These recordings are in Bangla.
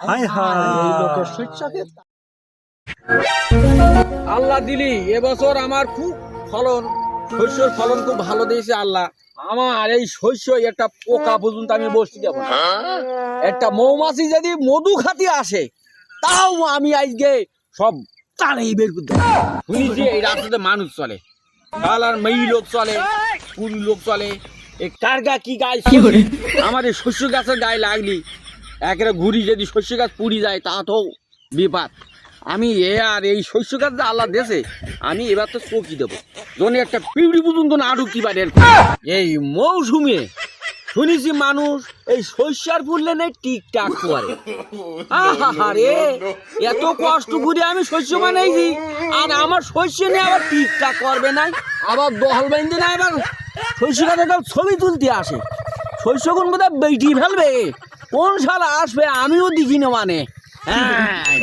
হাই হাই লোকের আল্লাহ দিলি এবছর আমার খুব ফলন শস্যর ফলন খুব ভালো দিয়েছে আল্লাহ। আমার এই শস্য একটা পোকা পর্যন্ত আমি বসতে যাব একটা মৌমাছি যদি মধু খাতি আসে তাও আমি আজকে সব তাড়াই বের করতে শুনেছি এই রাস্তাতে মানুষ চলে। আর মেয়ে লোক চলে পুরী লোক চলে। কার গা কি গায়ে আমার এই শস্য গাছের গায়ে লাগলি। একেবারে ঘুরি যদি শস্য গাছ পুড়ি যায় তা তো বিপাদ। আমি এ আর এই শস্য গাছ যে আল্লাহ দেশে আমি এবার তো চকি দেবো। জনে একটা পিঁড়ি পর্যন্ত না ঢুকি পারে এই মৌসুমে শুনেছি মানুষ এই শস্যার ফুললে নেই টিকটাক করে। আরে এত কষ্ট করে আমি শস্য বানাইছি, আর আমার শস্য নিয়ে আবার টিকটাক করবে না আবার দহল বাইন্দে না এবার শস্য গাছে ছবি তুলতে আসে। শস্য কোন কোথায় বেটি ফেলবে? কোন সাল আসবে আমিও দেখি না মানে। হ্যাঁ।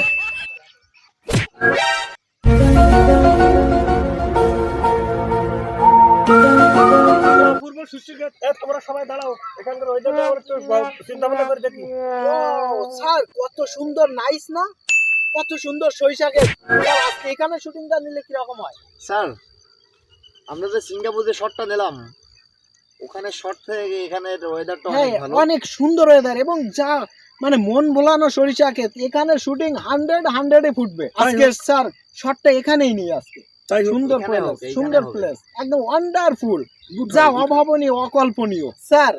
পূর্ব সুশিক্ষিত এ, তোমরা সবাই দাঁড়াও এখানকার ওয়েদারটা আমরা একটু চিন্তা ভাবনা করে দেখি। ও স্যার কত সুন্দর নাইস না? কত সুন্দর এখানে শুটিংটা নিলে কীরকম হয়? স্যার আমরা যে সিঙ্গাপুর যে শটটা নিলাম ওখানে শট থেকে এখানে ওয়েদারটা হ্যাঁ অনেক ভালো। অনেক সুন্দর ওয়েদার এবং যা মানে মন ভোলানো সরিষা ক্ষেত এখানে শুটিং হান্ড্রেড হান্ড্রেডে ফুটবে। আজকে স্যার শটটা এখানেই নিয়ে আজকে। তাই সুন্দর প্লেস সুন্দর প্লেস একদম ওয়ান্ডারফুল যা অভাবনীয় অকল্পনীয়। স্যার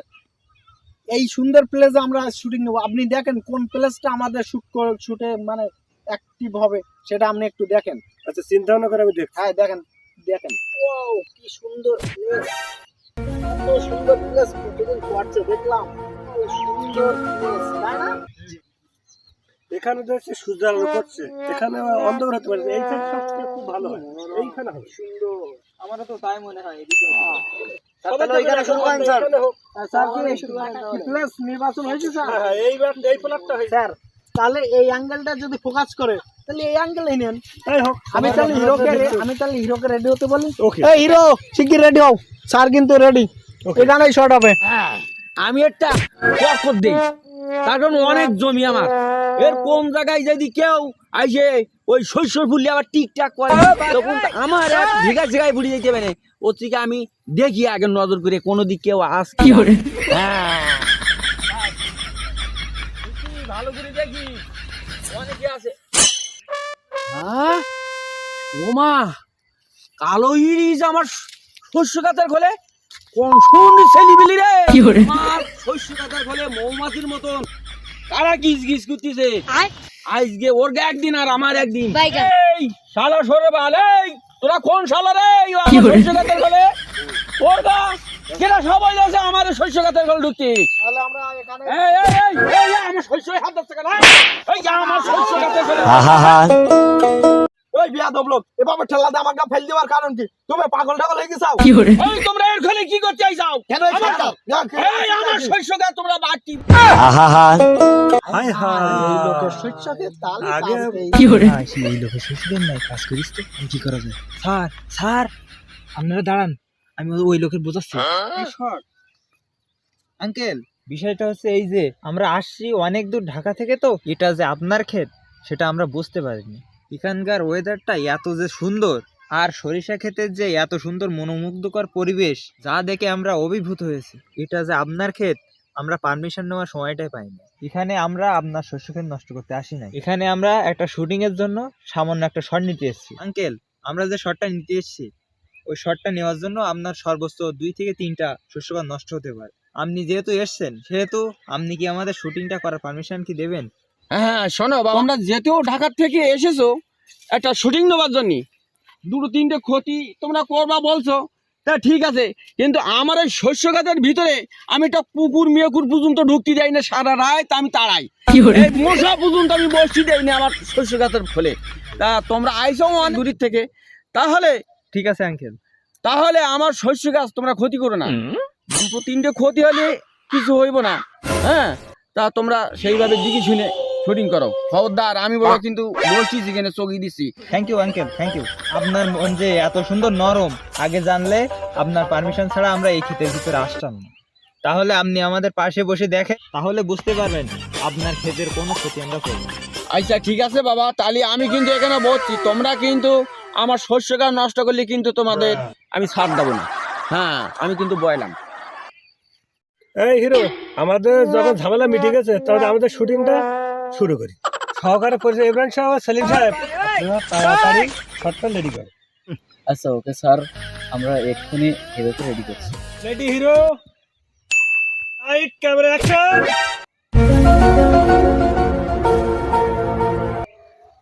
এই সুন্দর প্লেস আমরা শুটিং নেব। আপনি দেখেন কোন প্লেসটা আমাদের শুট করে শুটে মানে অ্যাক্টিভ হবে সেটা আপনি একটু দেখেন। আচ্ছা চিন্তা ভাবনা করে আমি দেখছি। হ্যাঁ দেখেন দেখেন। ও কি সুন্দর প্লেস সুন্দর প্লেস প্রতিদিন দেখলাম। সুন্দর প্লেস তাই না? এখানে দেখছি সূর্য আলো করছে এখানে অন্ধকার হতে পারে। এই সাইড সবথেকে খুব ভালো হয়। এইখানে হবে। সুন্দর। আমারও তো তাই মনে হয় এদিকে তাহলে এই অ্যাঙ্গেলটা যদি ফোকাস করে তাহলে এই নেন। আমি তাহলে হিরোকে আমি তাহলে হিরোকে রেডি হতে বলি? ওকে এই হিরো শিগগির রেডি হও। স্যার কিন্তু রেডি এখানেই শর্ট হবে। হ্যাঁ, আমি একটা দিই। তার কারণ অনেক জমি আমার। এর কোন জায়গায় যদি কেউ আইসে ওই শস্য ফুললে আবার টিকটাক করে তখন আমার এক ভিগা জায়গায় বুড়ি যেতে পারে। ওর থেকে আমি দেখি আগে নজর করে কোনো দিক কেউ আস কি হ্যাঁ ভালো করে? দেখি অনেকে আছে হ্যাঁ? ওমা কালো ইরিজ আমার শস্য গাছের খোলে? কোন ছেলিবিলি রে। আমার শস্য গাছের খোলে মৌমাছির মতন। কারা গিজ গিজ করতেছে? আজকে ওর গা একদিন আর আমার একদিন। এই শালা সরে বাল তোরা কোন শালা রে? এই শস্য ওর গা সবাই আছে আমার শস্য ঢুকতে? তাহলে আমরা এখানে এই এই এই এই এই, আমার শস্য হাত ধরছে কেন? আমার শস্য ওই বিয়া দবলোক এভাবে ঠেলা দিয়ে ফেল দেওয়ার কারণ কি? তুমি পাগল টাগল হয়ে গেছাও? এই তোমরা এর খোলে কি করতে আইছাও? কেন এই আমার- ঠেলা? না, কেন এই এই আমার ঠেলা? শস্য গাছ তোমরা বাড়তি হাই হাই এই লোকের শস্য ক্ষেত তাহলে আগে আজকে এই- স্যার স্যার আপনারা দাঁড়ান। আমি ওই লোকের বোঝাচ্ছি। আঙ্কেল বিষয়টা হচ্ছে এই যে আমরা আসছি অনেক দূর ঢাকা থেকে তো এটা যে আপনার ক্ষেত সেটা আমরা বুঝতে পারিনি। এখানকার ওয়েদারটা এত যে সুন্দর আর সরিষা ক্ষেতের যে এত সুন্দর মনোমুগ্ধকর পরিবেশ যা দেখে আমরা অভিভূত হয়েছি। এটা যে আপনার ক্ষেত আমরা পারমিশন নেওয়ার সময়টাই পাইনি। এখানে আমরা আপনার শস্য ক্ষেত নষ্ট করতে আসি না এখানে আমরা একটা শুটিং এর জন্য সামান্য একটা শট নিতে এসেছি। আঙ্কেল আমরা যে শটটা নিতে এসেছি ওই শটটা নেওয়ার জন্য আপনার সর্বোচ্চ দুই থেকে তিনটা শস্যবাদ নষ্ট হতে পারে। আপনি যেহেতু এসছেন সেহেতু আপনি কি আমাদের শুটিংটা করার পারমিশন কি দেবেন? হ্যাঁ শোনো বাবা আমরা যেতেও ঢাকার থেকে এসেছ একটা শুটিং নেওয়ার জন্য। দুটো তিনটে ক্ষতি তোমরা করবা বলছো তা ঠিক আছে। কিন্তু আমার এই শস্য গাছের ভিতরে আমি একটা পুকুর মেয়েকুর পর্যন্ত ঢুকতে যাই না সারা রাত আমি তাড়াই। এই মশা পর্যন্ত আমি বসতে দেই না আমার শস্য গাছের ফলে। তা তোমরা আইসো অনেক দূরের থেকে। তাহলে ঠিক আছে আঙ্কেল তাহলে আমার শস্য গাছ তোমরা ক্ষতি করো না। দুটো তিনটে ক্ষতি হলে কিছু হইব না। হ্যাঁ? তা তোমরা সেইভাবে দিকে শুনে শুটিং করো। খবরদার আমি বড় কিন্তু বলছি যেখানে চকি দিছি। Thank you uncle thank you আপনার মন যে এত সুন্দর নরম আগে জানলে আপনার পারমিশন ছাড়া আমরা এই ক্ষেতের ভিতরে আসতাম না। তাহলে আপনি আমাদের পাশে বসে দেখেন তাহলে বুঝতে পারবেন আপনার ক্ষেতের কোনো ক্ষতি আমরা করব আচ্ছা ঠিক আছে বাবা তাহলে আমি কিন্তু এখানে বলছি তোমরা কিন্তু আমার শস্যটা নষ্ট করলে কিন্তু তোমাদের আমি ছাড় দেবো না। হ্যাঁ আমি কিন্তু বয়লাম এই হিরো আমাদের যখন ঝামেলা মিটে গেছে তাহলে আমাদের শুটিংটা শুরু করি। সহকারে পরিচয় ইব্রাহিম সাহেব সেলিম সাহেব। তাড়াতাড়ি শটটা রেডি করেন। আচ্ছা ওকে স্যার আমরা এক্ষুনি হিরোকে রেডি করছি। Ready hero light camera action.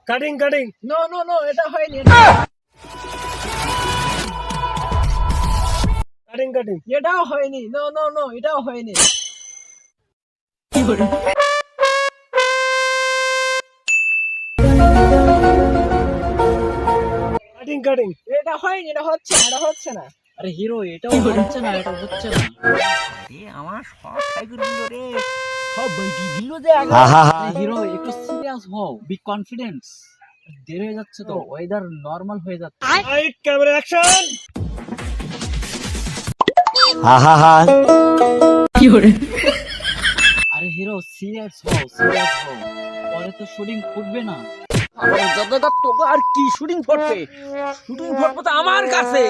Cutting cutting. No no no এটা হয়নি। Cutting cutting. এটাও হয়নি। নো নো নো এটাও হয়নি। কাটিং কাটিং এটা হয়নি এটা হচ্ছে না এটা হচ্ছে না। আরে হিরো এটাও হচ্ছে না এটা হচ্ছে না। আরে আমার সব টাইগার হিরো রে। সব বইটি ভিন্ন যে হিরো একটু সিরিয়াস হও বি কনফিডেন্স দেরি হয়ে যাচ্ছে তো ওয়েদার নরমাল হয়ে যাচ্ছে। লাইট ক্যামেরা অ্যাকশন আরে হিরো সিরিয়াস হও সিরিয়াস হও। পরে তো শুটিং ফুটবে না। তোকে আর কি শুটিং শুটিং করব তো আমার কাছে।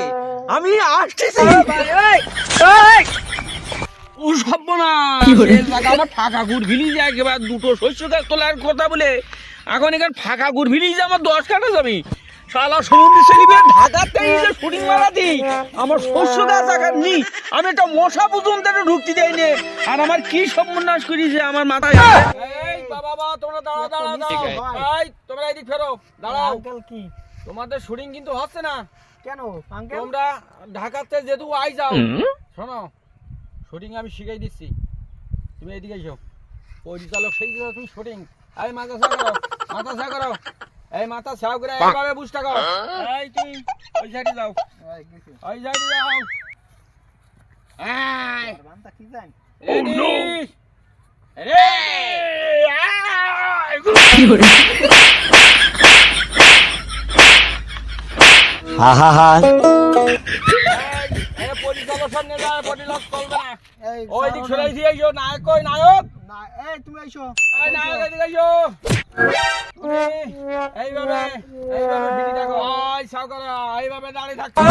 আমি আসতেছি। ও সব না আমার ফাঁকা গুড় ভিলি যায় একেবারে দুটো শস্য গাছ তোলার কথা বলে। এখন এখানে ফাঁকা গুড় ভিলি যে আমার দশ কাটা যাবি শালা সমুদ্র ঢাকাতে এসে শুটিং মারা দিই আমার শস্য গাছ আকার নি আমি একটা মশা পর্যন্ত একটা ঢুকতে দেয়নি আর আমার কি সর্বনাশ করেছে আমার মাথায়? এই বাবা বাবা তোমরা দাঁড়াও দাঁড়াও দাঁড়াও। এই তোমরা এদিক ফেরো দাঁড়াও। আঙ্কেল কি? তোমাদের শুটিং কিন্তু হচ্ছে না। কেন আঙ্কেল? তোমরা ঢাকাতে যেহেতু আই যাও শোনো শুটিং আমি শিখাই দিচ্ছি। তুমি এদিকে এসো। পরিচালক সেই দিকে তুমি শুটিং। এই মাথা মাথা করো এই মাথা ছাও করে এইভাবে বুঝটা করো। এই তুমি ওই সাইডে যাও। ওই সাইডে যাও। এই। কি জানি? রেডি রে এই পরিচালক সামনে যায় পরিচালক চলবে না। ওই দিক সরাই দিয়ে নায়ক কই নায়ক? না এই তুমি আইসো এই নায়ক এদিকে আইসো এইভাবে এইভাবে দাঁড়িয়ে থাকো।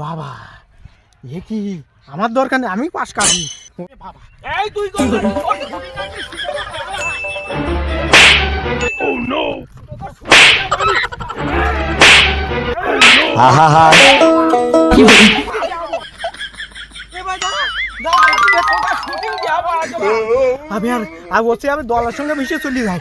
বাবা এ কি? আমার দরকার নেই আমি পাশ কাটি বাবা এই তুই কই আমি আর বলছি আমি দলের সঙ্গে মিশে চলে যাই